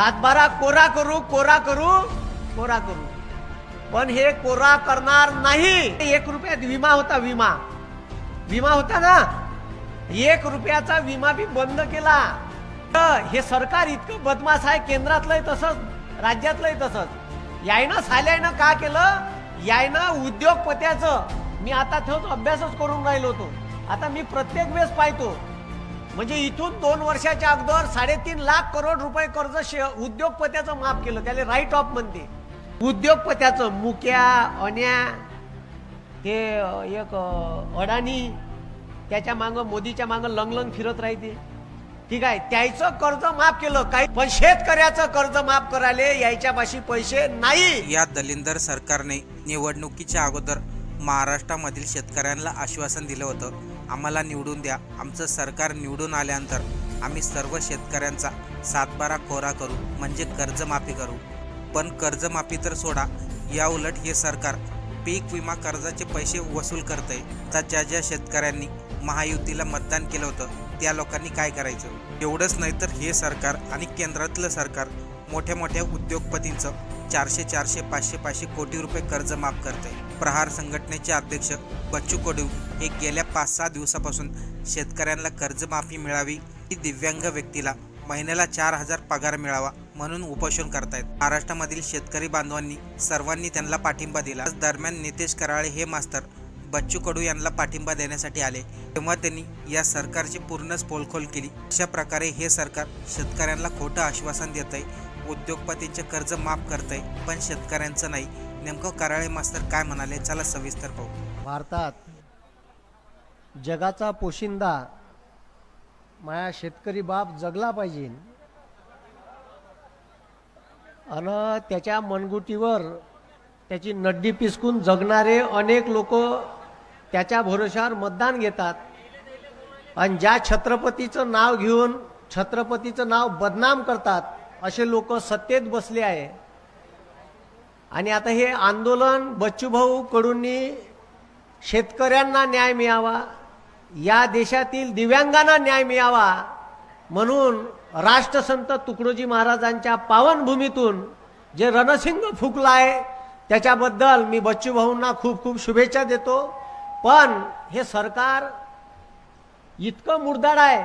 सातबारा कोरा करू कोरा करू कोरा करू. पण हे कोरा करणार नाही. एक रुपयात विमा होता विमा. विमा होता ना? एक रुपयाचा विमा बी बंद केला. तर हे सरकार इतकं बदमाश आहे केंद्रातलंही तसंच राज्यातलंही तसंच. यायनं साल्यानं का केलं? यायनं उद्योगपत्याचं. मी आता ठेवतो अभ्यासच करून राहिलो होतो. आता मी प्रत्येक वेळेस पाहतो. म्हणजे इथून दोन वर्षाच्या अगोदर साडेतीन लाख करोड रुपये कर्ज शे- उद्योगपत्याचं माफ केलं. त्याला राईट ऑफ म्हणते. उद्योगपत्याचं मुक्या अन्या ते एक अडाणी त्याच्या मागं मोदीच्या मागं लंगलंग फिरत राहते. ठीक आहे त्याचं कर्ज माफ केलं. काही पण शेतकऱ्याचं कर्ज माफ करायला यायच्या पाशी पैसे नाही. या दलिंदर सरकारने निवडणुकीच्या अगोदर महाराष्ट्रामधील शेतकऱ्यांना आश्वासन दिलं होतं. आम्हाला निवडून द्या. आमचं सरकार निवडून आल्यानंतर आम्ही सर्व शेतकऱ्यांचा सातबारा कोरा करू म्हणजे कर्जमाफी करू. पण कर्जमाफी तर सोडा. या उलट हे सरकार पीक विमा कर्जाचे पैसे वसूल करतंय. तर ज्या ज्या शेतकऱ्यांनी महायुतीला मतदान केलं होतं त्या लोकांनी काय करायचं? एवढंच नाही तर हे सरकार आणि केंद्रातलं सरकार मोठ्या मोठ्या उद्योगपतींचं चारशे चारशे पाचशे पाचशे कोटी रुपये कर्ज माफ करते प्रहार संघटनेचे अध्यक्ष बच्चू कडू हे गेल्या पाच सहा दिवसापासून शेतकऱ्यांना कर्जमाफी मिळावी की दिव्यांग व्यक्तीला महिन्याला चार हजार पगार मिळावा म्हणून उपोषण करतायत. महाराष्ट्रामधील शेतकरी बांधवांनी सर्वांनी त्यांना पाठिंबा दिला. दरम्यान नितेश कराळे हे मास्तर बच्चू कडू यांना पाठिंबा देण्यासाठी आले. तेव्हा त्यांनी या सरकारची पूर्णच पोलखोल केली. अशा प्रकारे हे सरकार शेतकऱ्यांना खोटं आश्वासन देत आहे उद्योगपतींचे कर्ज माफ करत आहे पण शेतकऱ्यांचं नाही. नेमकं कराळे मास्तर काय म्हणाले? चला सविस्तर पाहू. भारतात जगाचा पोशिंदा माया शेतकरी बाप जगला पाहिजे. आणि त्याच्या मनगुटीवर त्याची नड्डी पिसकून जगणारे अनेक लोक त्याच्या भरोशावर मतदान घेतात. आणि ज्या छत्रपतीचं नाव घेऊन छत्रपतीचं नाव बदनाम करतात असे लोक सत्तेत बसले आहे. आणि आता हे आंदोलन बच्चूभाऊ कडूंनी शेतकऱ्यांना न्याय मिळावा या देशातील दिव्यांगांना न्याय मिळावा म्हणून राष्ट्रसंत तुकडोजी महाराजांच्या पावनभूमीतून जे रणसिंग फुकला आहे त्याच्याबद्दल मी बच्चूभाऊंना खूप खूप शुभेच्छा देतो. पण हे सरकार इतकं मुर्दाड आहे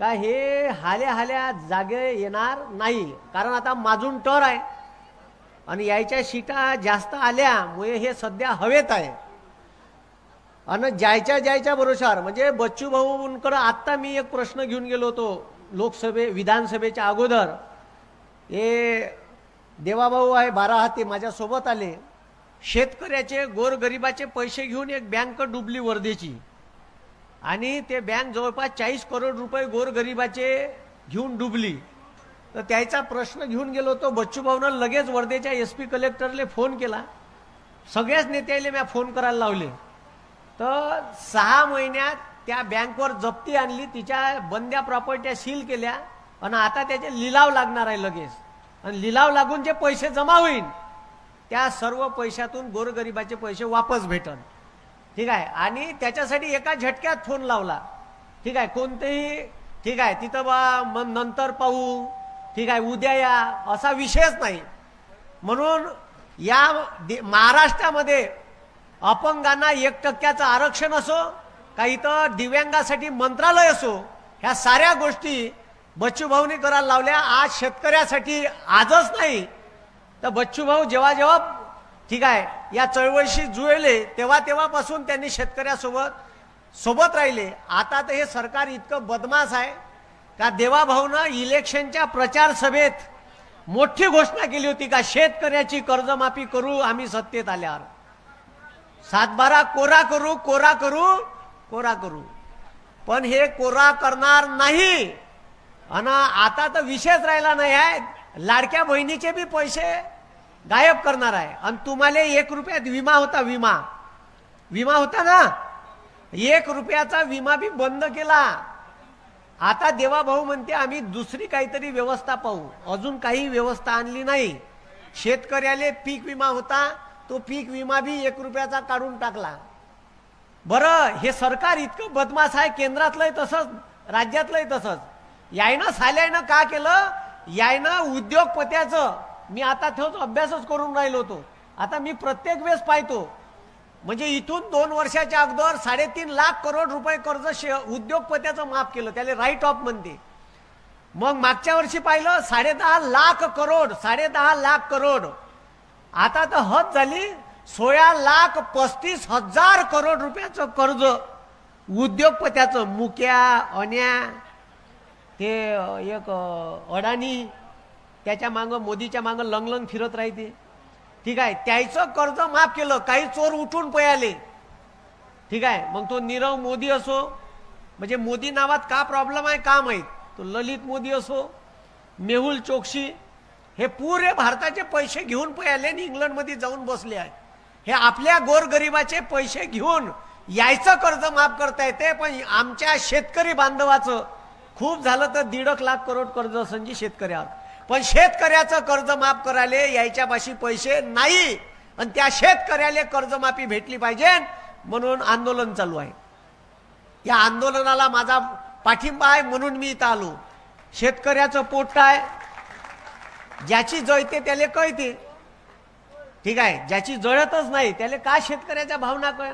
का हे हाल्या हाल्या जागे येणार नाही. कारण आता माजून टर आहे. आणि यायच्या शिटा जास्त आल्यामुळे हे सध्या हवेत आहे. आणि जायच्या जायच्या भरोशावर म्हणजे बच्चू भाऊंकडं आत्ता मी एक प्रश्न घेऊन गेलो होतो लोकसभे विधानसभेच्या अगोदर. हे देवाभाऊ आहे बारा हाती माझ्यासोबत आले. शेतकऱ्याचे गोरगरिबाचे पैसे घेऊन एक बँक डुबली वर्धेची. आणि ते बँक जवळपास चाळीस करोड रुपये गोरगरिबाचे घेऊन डुबली. तर त्याचा प्रश्न घेऊन गेलो होतो. बच्चूभाऊनं लगेच वर्धेच्या एस पी कलेक्टरले फोन केला. सगळ्याच नेत्याले मी फोन करायला लावले. तर सहा महिन्यात त्या बँकवर जप्ती आणली तिच्या बंद्या प्रॉपर्ट्या सील केल्या आणि आता त्याचे लिलाव लागणार आहे लगेच. आणि लिलाव लागून जे पैसे जमा होईल त्या सर्व पैशातून गोरगरिबाचे पैसे वापस भेटन. ठीक आहे? आणि त्याच्यासाठी एका झटक्यात फोन लावला. ठीक आहे? कोणतेही ठीक आहे? तिथं बा मग नंतर पाहू. ठीक आहे उद्या या असा विषयच नाही. म्हणून या दे- महाराष्ट्रामध्ये अपंगांना एक टक्क्याचं आरक्षण असो का इथं दिव्यांगासाठी मंत्रालय असो ह्या साऱ्या गोष्टी बच्चूभाऊनी करायला लावल्या. आज शेतकऱ्यासाठी आजच नाही. तर बच्चूभाऊ जेव्हा जेव्हा ठीक आहे या चळवळीशी जुळले तेव्हा तेव्हापासून त्यांनी शेतकऱ्यासोबत सोबत राहिले. आता तर हे सरकार इतकं बदमाश आहे. त्या देवाभाऊनं इलेक्शनच्या प्रचार सभेत मोठी घोषणा केली होती का शेतकऱ्याची कर्जमाफी करू आम्ही सत्तेत आल्यावर. सातबारा कोरा करू कोरा करू कोरा करू. पण हे कोरा करणार नाही. आणि आता तर विषयच राहिला नाही आहे. लाडक्या बहिणीचे बी पैसे गायब करणार आहे. आणि तुम्हाला एक रुपयात विमा होता विमा. विमा होता ना? एक रुपयाचा विमा बी बंद केला. आता देवाभाऊ म्हणते आम्ही दुसरी काहीतरी व्यवस्था पाहू. अजून काही व्यवस्था आणली नाही. शेतकऱ्याले पीक विमा होता तो पीक विमा बी एक रुपयाचा काढून टाकला. बरं हे सरकार इतकं बदमाश आहे केंद्रातलंही तसंच राज्यातलंही तसंच. यायनं साल्यानं का केलं? यायनं उद्योगपत्याचं. मी आता ठेवतो अभ्यासच करून राहिलो होतो. आता मी प्रत्येक वेळेस पाहतो म्हणजे इथून दोन वर्षाच्या अगोदर साडेतीन लाख करोड रुपये कर्ज शे उद्योगपत्याचं माफ केलं त्याला राईट ऑफ म्हणते. मग मागच्या वर्षी पाहिलं साडेदहा लाख करोड साडेदहा लाख करोड. आता तर हद झाली सोळा लाख पस्तीस हजार करोड रुपयाचं कर्ज उद्योगपत्याचं मुक्या अन्या ते एक अडाणी त्याच्या मागं मोदीच्या मागं लंगलंग फिरत राहते. ठीक आहे त्याचं कर्ज माफ केलं काही चोर उठून पयाले ठीक आहे मग तो नीरव मोदी असो म्हणजे मोदी नावात का प्रॉब्लेम आहे का माहीत? तो ललित मोदी असो मेहुल चोक्सी हे पुरे भारताचे पैसे घेऊन पयाले आणि इंग्लंडमध्ये जाऊन बसले आहे. हे आपल्या गोरगरिबाचे पैसे घेऊन यायचं कर्ज माफ करता येते पण आमच्या शेतकरी बांधवाचं खूप झालं तर दीड लाख करोड कर्ज संजी शेतकऱ्यावर. पण शेतकऱ्याचं कर्ज माफ करायला यायच्यापाशी पैसे नाही. आणि त्या शेतकऱ्याला कर्जमाफी भेटली पाहिजे म्हणून आंदोलन चालू आहे. या आंदोलनाला माझा पाठिंबा आहे म्हणून मी इथं आलो. शेतकऱ्याचं पोट आहे. ज्याची जळते त्याला कळते. ठीक आहे? ज्याची जळतच नाही त्याला का शेतकऱ्याच्या भावना कळ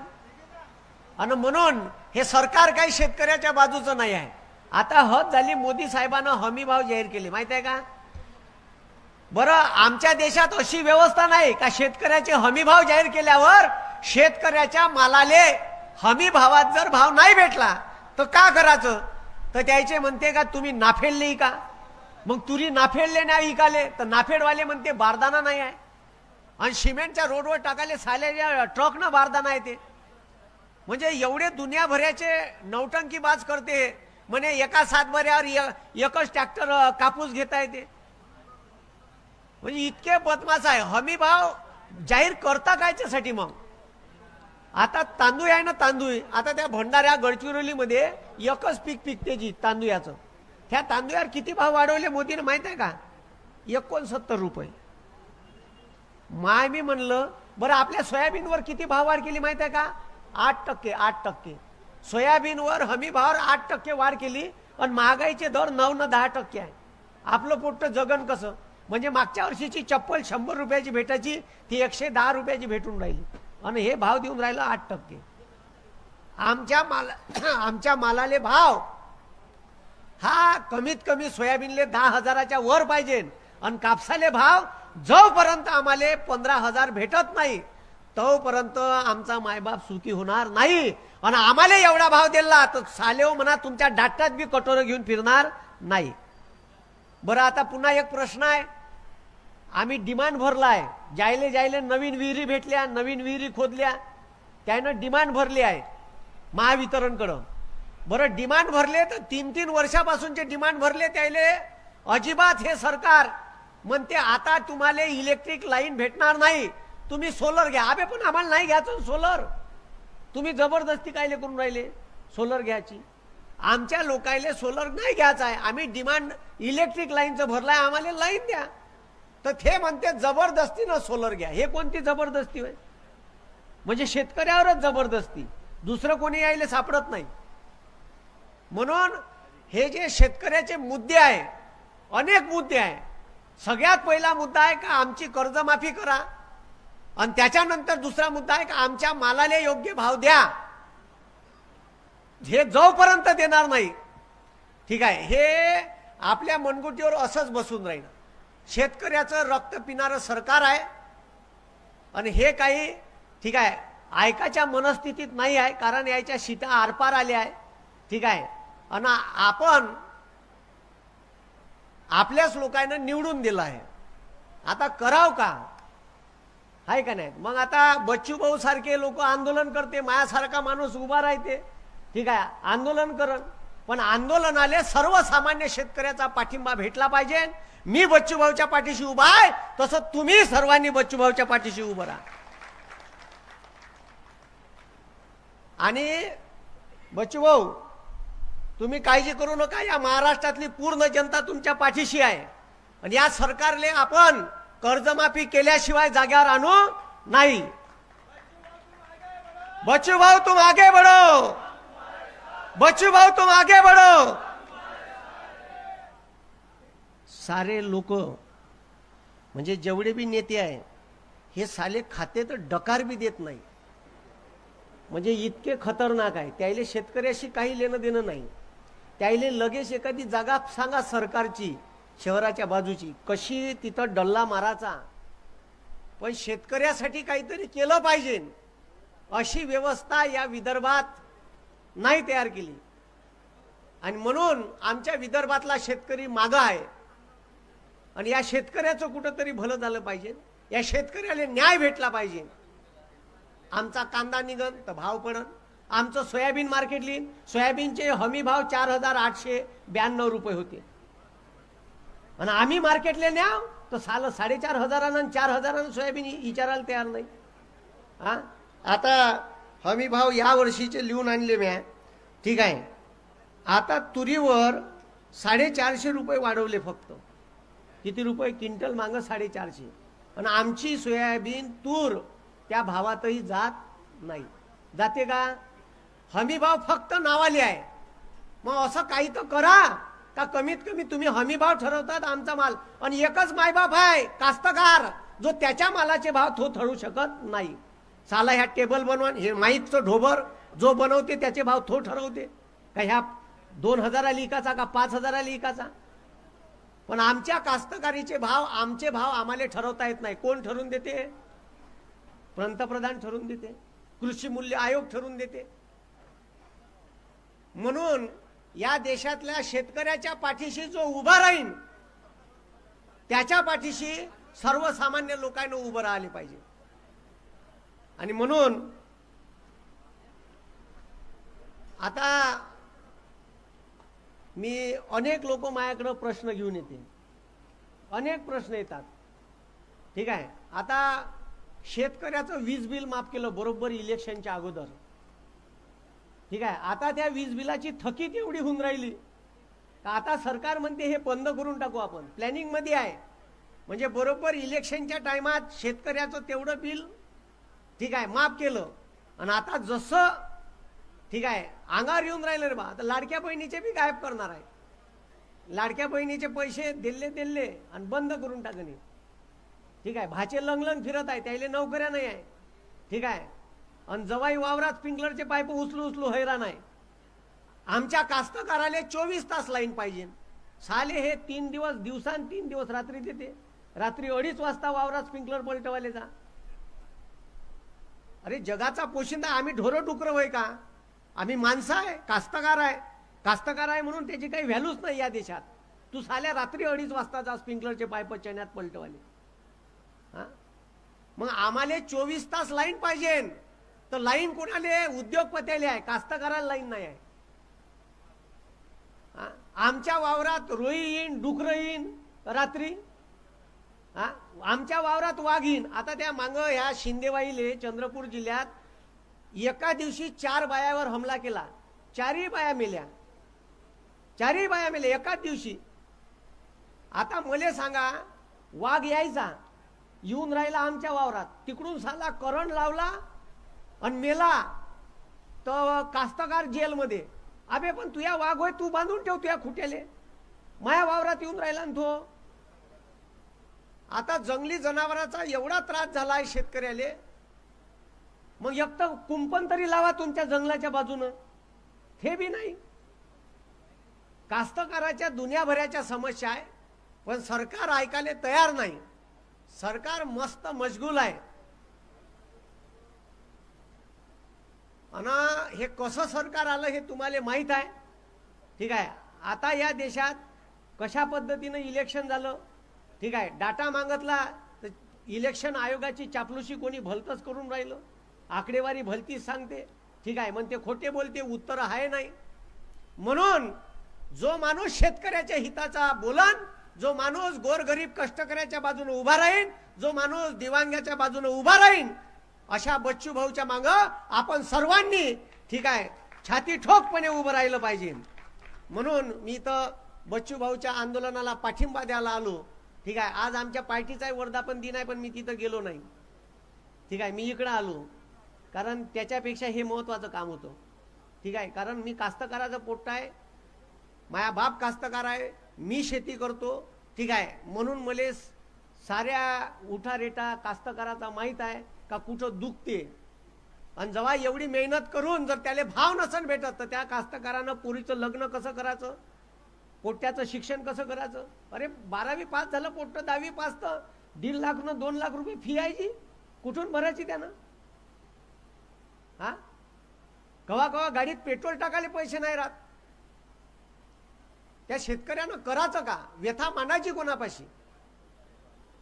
आणि म्हणून हे सरकार काही शेतकऱ्याच्या बाजूचं नाही आहे. आता हद झाली मोदी साहेबांना हमी भाव जाहीर केले. माहीत आहे का? बरं आमच्या देशात अशी व्यवस्था नाही का शेतकऱ्याचे हमी भाव जाहीर केल्यावर शेतकऱ्याच्या मालाले हमी भावात जर भाव नाही भेटला तर का करायचं? तर त्याचे म्हणते का तुम्ही नाफेडले का मग तुरी नाफेडले नाही इकाले तर नाफेडवाले म्हणते बारदाना नाही आहे. आणि सिमेंटच्या रोडवर टाकायला सालेल्या ट्रकनं बारदाना येते म्हणजे एवढे दुनियाभराचे नौटंकी बाज करते म्हणे एका सातबऱ्यावर य- एकच ट्रॅक्टर कापूस घेता येते म्हणजे इतके बदमाश आहे. हमी भाव जाहीर करता कायच्यासाठी मग? आता तांदूळ आहे ना तांदूळ. आता त्या भंडाऱ्या गडचिरोलीमध्ये एकच पीक पिकते जी तांदूळाचं. त्या तांदूळावर किती भाव वाढवले मोदीने माहीत आहे का? एकोणसत्तर रुपये. माय मी म्हणलं बरं आपल्या सोयाबीनवर किती भाव वाढ केली माहीत आहे का? आठ टक्के आठ टक्के. सोयाबीनवर हमी भावावर आठ टक्के वाढ केली आणि महागाईचे दर नऊ न दहा टक्के आहे. आपलं पोट्ट जगन कसं? म्हणजे मागच्या वर्षीची चप्पल शंभर रुपयाची भेटायची ती एकशे दहा रुपयाची भेटून राहिली. आणि हे भाव देऊन राहिलं आठ टक्के. आमच्या माला आमच्या मालाले भाव हा कमीत कमी सोयाबीनले दहा हजाराच्या वर पाहिजे. आणि कापसाले भाव जोपर्यंत आम्हाला पंधरा हजार भेटत नाही तोपर्यंत आमचा मायबाप सुखी होणार नाही. आणि आम्हाला एवढा भाव दिला तर सालेव हो म्हणा तुमच्या डाटात बी कटोरं घेऊन फिरणार नाही. बरं आता पुन्हा एक प्रश्न आहे. आम्ही डिमांड भरला आहे जायले जायले नवीन विहिरी भेटल्या नवीन विहिरी खोदल्या. त्यानं डिमांड भरली आहे महावितरणकडं. बरं डिमांड भरले तर तीन तीन वर्षापासूनचे डिमांड भरले त्याले अजिबात हे सरकार म्हणते आता तुम्हाला इलेक्ट्रिक लाईन भेटणार नाही. तुम्ही सोलर घ्या. अबे पण आम्हाला नाही घ्यायचं सोलर तुम्ही जबरदस्ती कायले करून राहिले? सोलर घ्यायची. आमच्या लोकायले सोलर नाही घ्यायचं आहे. आम्ही डिमांड इलेक्ट्रिक लाईनचं भरलाय आम्हाला लाईन द्या. तर ते म्हणते जबरदस्तीनं सोलर घ्या. हे कोणती जबरदस्ती होय? म्हणजे शेतकऱ्यावरच जबरदस्ती. दुसरं कोणी यायला सापडत नाही. म्हणून हे जे शेतकऱ्याचे मुद्दे आहे अनेक मुद्दे आहे. सगळ्यात पहिला मुद्दा आहे का आमची कर्जमाफी करा. आणि त्याच्यानंतर दुसरा मुद्दा आहे का आमच्या मालाला योग्य भाव द्या. हे जोपर्यंत देणार नाही ठीक आहे हे आपल्या मनगुटीवर असंच बसून राहील. शेतकऱ्याचं रक्त पिणारं सरकार आहे. आणि हे काही ठीक आहे ऐकाच्या मनस्थितीत नाही आहे कारण याच्या शिता आरपार आल्या आहे ठीक आहे. आणि आपण आपल्याच लोकांना निवडून दिलं आहे. आता कराव का? आहे का नाही? मग आता बच्चू भाऊ सारखे लोक आंदोलन करते मायासारखा माणूस उभा राहते. ठीक आहे आंदोलन करण पण आंदोलनाले सर्वसामान्य शेतकऱ्याचा पाठिंबा भेटला पाहिजे. मी बच्चू भाऊच्या पाठीशी उभा आहे तसं तुम्ही सर्वांनी बच्चू भाऊच्या पाठीशी उभं राहा. आणि बच्चू भाऊ तुम्ही काळजी करू नका या महाराष्ट्रातली पूर्ण जनता तुमच्या पाठीशी आहे. आणि या सरकारले आपण कर्जमाफी केल्याशिवाय जाग्यावर आणू नाही. बच्चू भाऊ तुम आगे बढ़ो. बच्चू भाऊ तुम आगे बढ़ो। सारे लोक म्हणजे जेवढे बी नेते आहे हे साले खाते तर डकार बी देत नाही. म्हणजे इतके खतरनाक आहे. त्याले शेतकऱ्याशी काही लेणं देणं नाही. त्याले लगेच एखादी जागा सांगा सरकारची शहराच्या बाजूची. कशी तिथं डल्ला मारायचा. पण शेतकऱ्यासाठी काहीतरी केलं पाहिजे. अशी व्यवस्था या विदर्भात नाही तयार केली. आणि म्हणून आमच्या विदर्भातला शेतकरी मागं आहे. आणि या शेतकऱ्याचं कुठंतरी भलं झालं पाहिजे. या शेतकऱ्याला न्याय भेटला पाहिजे. आमचा कांदा निघन तर भाव पडन. आमचं सोयाबीन मार्केट लिहिन सोयाबीनचे हमी भाव चार हजार आठशे ब्याण्णव रुपये होते. आणि आम्ही मार्केटले न्याव तर साल साडेचार हजारानं आणि चार हजारानं सोयाबीन विचारायला तयार नाही. हा आता हमी भाव या वर्षीचे लिहून आणले म्या. ठीक आहे. आता तुरीवर साडेचारशे रुपये वाढवले फक्त. किती रुपये? क्विंटल मागं साडेचारशे. आणि आमची सोयाबीन तूर त्या भावातही जात नाही. जाते का? हमी भाव फक्त नावाले आहे. मग असं काही तर करा. का कमीत कमी तुम्ही हमी भाव ठरवतात आमचा माल. आणि एकच मायबाप आहे कास्तकार जो त्याच्या मालाचे भाव तो ठरू शकत नाही. साला ह्या टेबल बनवून हे माहीतचं ढोबर जो बनवते त्याचे भाव तो ठरवते. का ह्या दोन हजाराला इकाचा का पाच हजाराला इकाचा? पण आमच्या कास्तकारीचे भाव आमचे भाव आम्हाला ठरवता येत नाही. कोण ठरवून देते? पंतप्रधान ठरवून देते. कृषी मूल्य आयोग ठरवून देते. म्हणून या देशातल्या शेतकऱ्याच्या पाठीशी जो उभा राहीन त्याच्या पाठीशी सर्वसामान्य लोकांना उभं राहिले पाहिजे. आणि म्हणून आता मी अनेक लोक माझ्याकडं प्रश्न घेऊन येते. अनेक प्रश्न येतात. ठीक आहे? आता शेतकऱ्याचं वीज बिल माफ केलं बरोबर इलेक्शनच्या अगोदर. ठीक आहे? आता त्या वीज बिलाची थकीत एवढी होऊन राहिली. आता सरकार म्हणते हे बंद करून टाकू आपण. प्लॅनिंगमध्ये आहे. म्हणजे बरोबर इलेक्शनच्या टायमात शेतकऱ्याचं तेवढं बिल ठीक आहे माफ केलं. आणि आता जसं ठीक आहे अंगावर येऊन राहिले रे बा आता लाडक्या बहिणीचे बी गायब करणार आहे. लाडक्या बहिणीचे पैसे दिले दिले आणि बंद करून टाकणे. ठीक आहे भाचे लंगलंग फिरत आहे त्याला नोकऱ्या नाही आहे. ठीक आहे आणि जवाई वावरात स्प्रिंकलरचे पाईप उचलू उचलू हैराण आहे. आमच्या कास्तकाराले चोवीस तास लाईन पाहिजे. साले हे तीन दिवस दिवसान तीन दिवस रात्री देते. रात्री अडीच वाजता वावरात स्प्रिंकलर पलटवाले जा. अरे जगाचा पोशिंदा आम्ही ढोरं डुकरं होय का? आम्ही माणसं आहे कास्तकार आहे. कास्तकार आहे म्हणून त्याची काही व्हॅल्यूच नाही या देशात. तू साल्या रात्री अडीच वाजताचा स्प्रिंकलरचे पाईप चण्यात पलटवाले. हा? मग आम्हाला चोवीस तास लाईन पाहिजे. तर लाईन कोणाले? उद्योगपत्याले आहे. कास्तकाराला लाईन नाही आहे. हा? आमच्या वावरात रोई येईन डुकरं येईन रात्री हा आमच्या वावरात वाघ येईन आता त्या मांग ह्या शिंदेवाईले चंद्रपूर जिल्ह्यात एका दिवशी चार बायावर हमला केला. चारही बाया मेल्या. चारही बाया मेल्या एकाच दिवशी. आता मले सांगा वाघ यायचा येऊन राहिला आमच्या वावरात. तिकडून साला करंट लावला आणि मेला तर कास्तकार जेलमध्ये. अबे पण तुया वाघ होय तू बांधून ठेव तुया खुट्याले. माया वावरात येऊन राहिला ना तो. आता जंगली जनावरांचा एवढा त्रास झाला आहे शेतकऱ्याले. मग एक तर कुंपण तरी लावा तुमच्या जंगलाच्या बाजूनं. हे बी नाही. कास्तकाराच्या दुनियाभराच्या समस्या आहे पण सरकार ऐकायला तयार नाही. सरकार मस्त मशगूल आहे. आणि हे कसं सरकार आलं हे तुम्हाला माहीत आहे. ठीक आहे. आता या देशात कशा पद्धतीनं इलेक्शन झालं? ठीक आहे डाटा मागतला तर इलेक्शन आयोगाची चापलूशी कोणी भलतच करून राहिलं? आकडेवारी भलतीच सांगते. ठीक आहे म्हणते खोटे बोलते उत्तर आहे नाही. म्हणून जो माणूस शेतकऱ्याच्या हिताचा बोलन जो माणूस गोरगरीब कष्टकऱ्याच्या बाजूने उभा राहीन जो माणूस दिवांग्याच्या बाजूने उभा राहीन अशा बच्चू भाऊच्या माग आपण सर्वांनी ठीक आहे छाती ठोकपणे उभं राहिलं पाहिजे. म्हणून मी तर बच्चू भाऊच्या आंदोलनाला पाठिंबा द्यायला आलो. ठीक आहे आज आमच्या पार्टीचा वर्धापन दिन आहे पण मी तिथं गेलो नाही. ठीक आहे मी इकडं आलो. कारण त्याच्यापेक्षा हे महत्वाचं काम होतं. ठीक आहे कारण मी कास्तकाराचं पोट्ट आहे. माझा बाप कास्तकार आहे. मी शेती करतो. ठीक आहे म्हणून मले स- साऱ्या उठारेटा कास्तकाराचा माहीत आहे का कुठं दुखते. आणि जेव्हा एवढी मेहनत करून जर त्याला भाव नसन भेटत तर त्या कास्तकारानं पुरीचं लग्न कसं करायचं? पोट्याचं शिक्षण कसं करायचं? अरे बारावी पास झालं पोट्ट दहावी पास तर दीड लाख न दोन लाख रुपये फी आहे जी. कुठून भरायची त्यानं? हा? कवा कवा गाडीत पेट्रोल टाकायला पैसे नाही राहत. त्या शेतकऱ्यानं करायचं का? व्यथा मानायची कोणापाशी?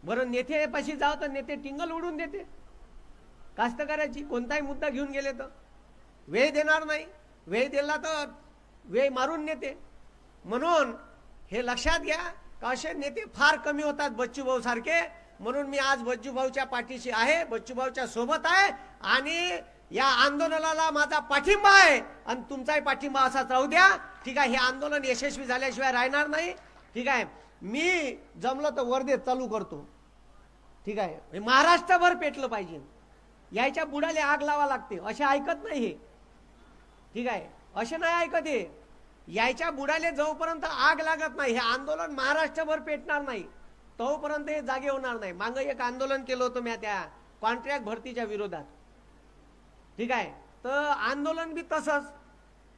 बरं नेतेपाशी जाव तर नेते टिंगल उडून देते. कास्तकाराची कोणताही मुद्दा घेऊन गेले तर. वेळ देणार नाही. वेळ दिला तर वेळ मारून नेते. म्हणून हे लक्षात घ्या का असे नेते फार कमी होतात बच्चू भाऊ सारखे. म्हणून मी आज बच्चू भाऊच्या पाठीशी आहे बच्चू भाऊच्या सोबत आहे आणि या आंदोलनाला माझा पाठिंबा आहे. आणि तुमचाही पाठिंबा असाच राहू द्या. ठीक आहे हे आंदोलन यशस्वी झाल्याशिवाय राहणार नाही. ठीक आहे मी जमलं तर वर्धेत चालू करतो. ठीक आहे महाराष्ट्रभर पेटलं पाहिजे. यायच्या बुडाले आग लावा लागते. असे ऐकत नाही हे. ठीक आहे असे नाही ऐकत हे. यायच्या बुडाले जोपर्यंत आग लागत नाही हे आंदोलन महाराष्ट्रभर पेटणार नाही तोपर्यंत हे जागे होणार नाही. मागं एक आंदोलन केलं होतं मी त्या कॉन्ट्रॅक्ट भरतीच्या विरोधात. ठीक आहे? तर आंदोलन बी तसंच.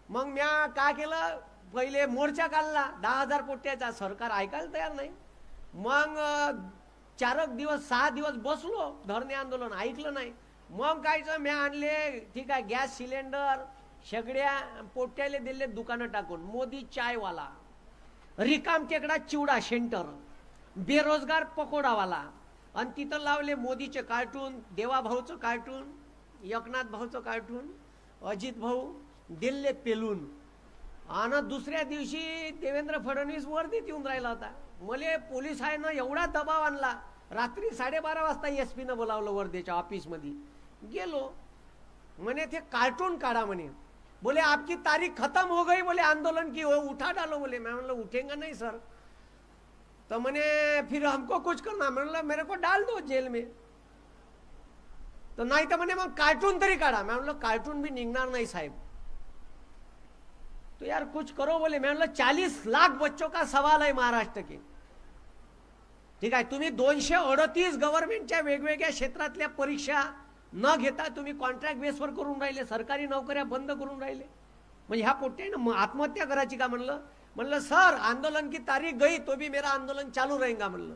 मग म्या का केलं? पहिले मोर्चा काढला. दहा हजार कोट्याचा. सरकार ऐकायला तयार नाही. मग चारक दिवस सहा दिवस बसलो. धरणे आंदोलन ऐकलं नाही. मग कायचं म्या आणले ठीक आहे गॅस सिलेंडर सगळ्या पोट्याले दिले दुकानं टाकून. मोदी चायवाला. रिकाम टेकडा चिवडा सेंटर. बेरोजगार पकोडावाला. आणि तिथं लावले मोदीचे कार्टून देवाभाऊचं कार्टून एकनाथ भाऊचं कार्टून अजित भाऊ दिल्ले पेलून. आणि दुसऱ्या दिवशी देवेंद्र फडणवीस वर्दीत येऊन राहिला होता. मले पोलीस आहे ना एवढा दबाव आणला. रात्री साडेबारा वाजता एस पीनं बोलावलं वर्धेच्या ऑफिसमध्ये गेलो. म्हणे ते कार्टून काढा म्हणे. बोले आपकी तारीख खत्म हो गई बोले आंदोलन की हो उठा डालो बोले। मैं म्हणलं उठेंगे नहीं सर। तो मैंने फिर हमको कुछ करना मैं मेरे को डाल दो जेल में। तो नाही तर म्हणे मग कार्टून तरी काढा। मैं म्हणलं कार्टून भी निघणार नाही साहेब। तो यार कुछ करो बोले। मैं म्हणलं चालीस लाख बच्चों का सवाल है महाराष्ट्र के। ठीक आहे तुम्ही दोनशे अडतीस गव्हर्नमेंटच्या वेगवेगळ्या क्षेत्रातल्या परीक्षा न घेता तुम्ही कॉन्ट्रॅक्ट बेसवर करून राहिले सरकारी नोकऱ्या बंद करून राहिले. म्हणजे ह्या पोट्यानं मग आत्महत्या करायची का म्हणलं? म्हणलं सर आंदोलन की तारीख गई तो भी मेरा आंदोलन चालू रहेगा म्हणलं.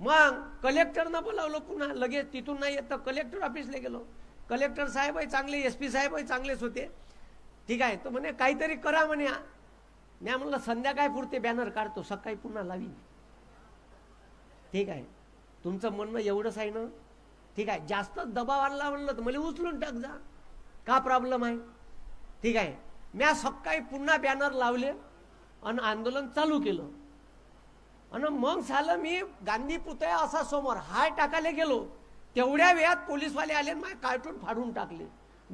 मग कलेक्टरनं बोलावलं पुन्हा लगेच तिथून नाही येत तर कलेक्टर ऑफिसला गेलो. कलेक्टर साहेबही चांगले एस पी साहेबही चांगलेच होते. ठीक आहे तो म्हणे काहीतरी करा म्हणे. म्या म्हणलं संध्याकाळ पुरते बॅनर काढतो सकाळी पुन्हा लावीन. ठीक आहे तुमचं म्हणणं एवढंच आहे ना? ठीक आहे जास्त दबाव आणला म्हणलं तर मला उचलून टाक जा. का प्रॉब्लेम आहे? ठीक आहे म्या सकाळी पुन्हा बॅनर लावले आणि आंदोलन चालू केलं. आणि मग झालं मी गांधी पुतळ्या असा समोर हाय टाकायला गेलो. तेवढ्या वेळात पोलीसवाले आले आणि माझे कार्टून फाडून टाकले.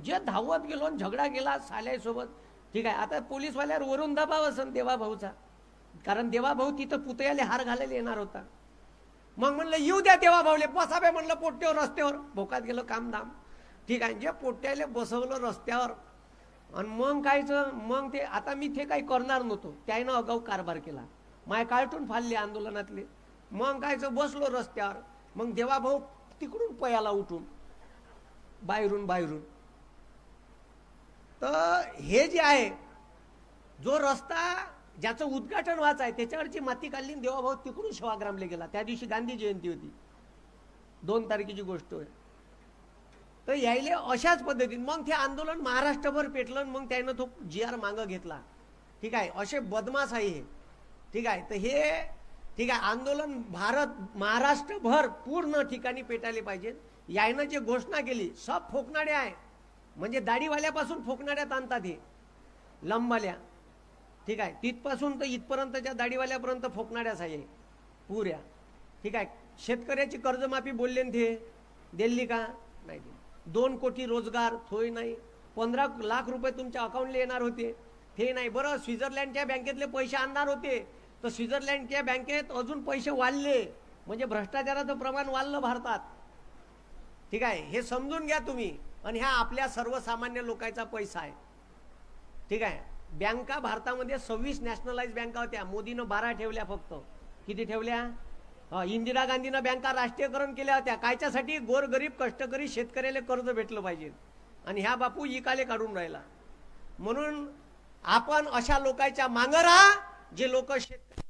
जे धावत गेलो आणि झगडा गेला साल्यासोबत. ठीक आहे आता पोलीसवाल्यावर वरून दबाव असन देवाभाऊचा. कारण देवाभाऊ तिथं पुतळ्याला हार घालायला येणार होता. मग म्हणलं येऊ द्या देवाभाऊले बसावे म्हणलं पोट्ट्यावर रस्त्यावर. भोकात गेलं कामधाम ठीक आहे जे पोट्याले बसवलं रस्त्यावर. आणि मग कायचं मग ते आता मी ते काही करणार नव्हतो. त्यानं अगाऊ कारभार केला. माय कार्टून फाडले आंदोलनातले. मग कायचं बसलो रस्त्यावर. मग देवाभाऊ तिकडून पयाला उठून बाहेरून बाहेरून. तर हे जे आहे जो रस्ता ज्याचं उद्घाटन व्हायचं आहे त्याच्यावरची माती काढली देवाभाऊ तिकडून सेवाग्रामला गेला. त्या दिवशी गांधी जयंती होती. दोन तारखेची गोष्ट आहे तर यायले अशाच पद्धतीने. मग ते आंदोलन महाराष्ट्रभर पेटलं आणि मग त्यानं तो जी आर मागं घेतला. ठीक आहे? असे बदमाश आहे हे. ठीक आहे? तर हे ठीक आहे आंदोलन भारत महाराष्ट्रभर पूर्ण ठिकाणी पेटायले पाहिजे. यायनं जे घोषणा केली सब फोकनाडे आहे. म्हणजे दाढीवाल्यापासून फोकणाड्यात आणतात हे. लंबाल्या. ठीक आहे. तिथपासून तर इथपर्यंतच्या दाढीवाल्यापर्यंत फोकणाऱ्याच आहे. पुऱ्या. ठीक आहे. शेतकऱ्याची कर्जमाफी बोलले ते. दिली का? नाही दिली दोन कोटी रोजगार थोय नाही. पंधरा लाख रुपये तुमच्या अकाउंटला येणार होते. ते नाही. बरं स्वित्झर्लंडच्या बँकेतले पैसे आणणार होते. तर स्वित्झर्लंडच्या बँकेत अजून पैसे वाढले. म्हणजे भ्रष्टाचाराचं प्रमाण वाढलं भारतात. ठीक आहे. हे समजून घ्या तुम्ही. आणि ह्या आपल्या सर्वसामान्य लोकांचा पैसा आहे. ठीक आहे. बँका भारतामध्ये सव्वीस नॅशनलाइज बँका होत्या. मोदीनं बारा ठेवल्या फक्त. किती ठेवल्या? इंदिरा गांधीनं बँका राष्ट्रीयकरण केल्या होत्या. कायच्यासाठी गोरगरीब कष्टकरी शेतकऱ्याला कर्ज भेटलं पाहिजे. आणि ह्या बापू इकाले काढून राहिला. म्हणून आपण अशा लोकांच्या मागं राहा जे लोक शेत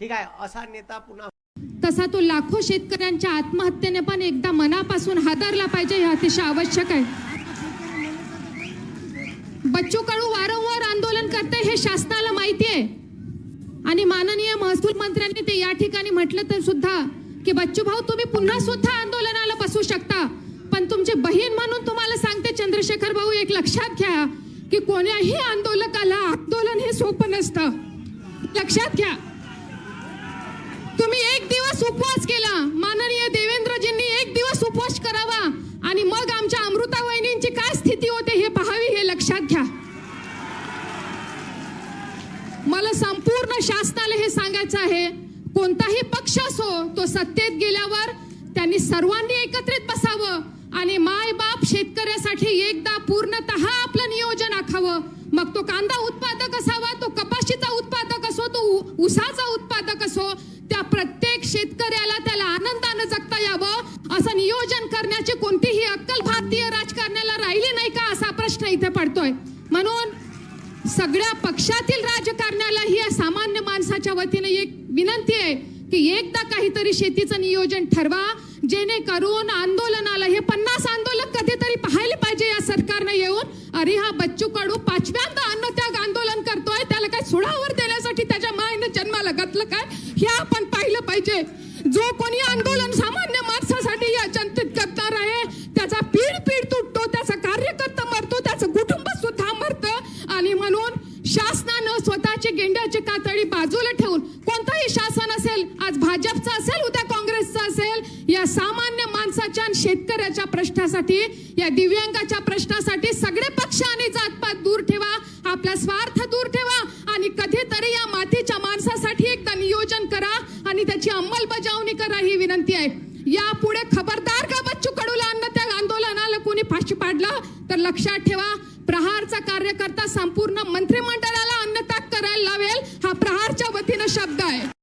ठीक आहे असा नेता पुन्हा तसा तो लाखो शेतकऱ्यांच्या आत्महत्येने पण एकदा मनापासून हादरला पाहिजे हे अतिशय आवश्यक आहे. बच्चू कडू वारंवार आंदोलन करते हे शासनाला माहिती आहे. आणि माननीय महसूल मंत्र्यांनी ते या ठिकाणी म्हटलं तर सुद्धा की बच्चू भाऊ तुम्ही पुन्हा सुद्धा आंदोलनाला बसू शकता. पण तुमची बहीण म्हणून तुम्हाला सांगते चंद्रशेखर भाऊ एक लक्षात घ्या की कोण्याही आंदोलकाला आंदोलन हे सोपं नसतं. लक्षात घ्या. तुम्ही एक दिवस उपवास केला. माननीय देवेंद्रजींनी एक दिवस उपवास करावा. आणि मग आमच्या अमृता वहिनींची काय स्थिती होते हे पाहावी हे लक्षात घ्या. मला संपूर्ण शासनाला हे सांगायचं आहे कोणताही पक्ष असो तो सत्तेत गेल्यावर त्यांनी सर्वांनी एकत्रित बसावं आणि माय बाप शेतकऱ्यासाठी एकदा पूर्णतः आपलं नियोजन आखावं. मग तो कांदा उत्पादन तरी शेतीचं नियोजन ठरवा. जेणेकरून आंदोलनाला हे पन्नास आंदोलन कधीतरी पाहायला पाहिजे या सरकारने येऊन. अरे हा बच्चू कडू पाचव्यांदा अन्नत्याग आंदोलन करतोय. त्याला काय सोडावर देण्यासाठी त्याच्या मायनं जन्माला घातलं काय? हे आपण पाहिलं पाहिजे. जो कोणी आंदोलन शेतकऱ्याच्या प्रश्नासाठी या दिव्यांगाच्या प्रश्नासाठी